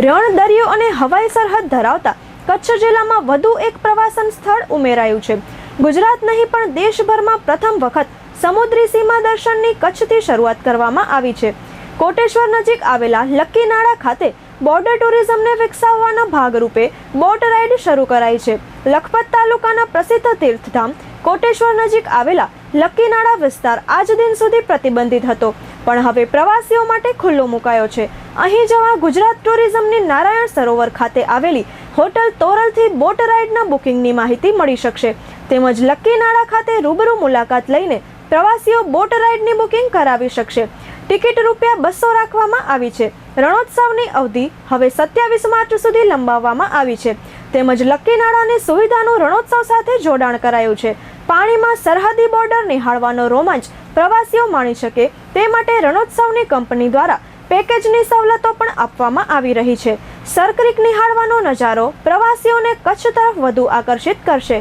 રણ દરિયો અને હવાઈ સરહદ ધરાવતા કચ્છ જિલ્લામાં વધુ એક પ્રવાસન સ્થળ ઉમેરાયું છે. ગુજરાત નહીં, પણ દેશભરમાં પ્રથમ વખત સમુદ્રી સીમા દર્શનની કચ્છથી શરૂઆત કરવામાં આવી છે. કોટેશ્વર નજીક આવેલા લક્કીનાળા ખાતે બોર્ડર ટુરિઝમને વિકસાવવાના ભાગરૂપે બોટ રાઇડ શરૂ કરાઈ છે. લખપત તાલુકાના પ્રસિદ્ધ તીર્થધામ કોટેશ્વર નજીક આવેલા લક્કીનાળા વિસ્તાર આજ દિન સુધી પ્રતિબંધિત હતો. પણ હવે પ્રવાસીઓ માટે ખુલ્લો મુકાયો છે. અહીં જવા ગુજરાત ટુરિઝમની નારાયણ સરોવર ખાતે આવેલી હોટલ તોરલથી બોટ રાઇડના બુકિંગની માહિતી મળી શકશે. તેમજ લક્કીનાળા ખાતે રૂબરૂ મુલાકાત લઈને પ્રવાસીઓ બોટ રાઇડની બુકિંગ કરાવી શકશે. ટિકિટ રૂપિયા બસો રાખવામાં આવી છે. રણોત્સવની અવધિ હવે સત્યાવીસ માર્ચ સુધી લંબાવવામાં આવી છે. તેમજ લક્કીનાળાની સુવિધાનું રણોત્સવ સાથે જોડાણ કરાયું છે. પાણીમાં સરહદી બોર્ડર નિહાળવાનો રોમાંચ પ્રવાસીઓ માણી શકે તે માટે રણોત્સવની કંપની દ્વારા પેકેજની સવલતો પણ આપવામાં આવી રહી છે. સરક્રિક નિહાળવાનો નજારો પ્રવાસીઓને કચ્છ તરફ વધુ આકર્ષિત કરશે.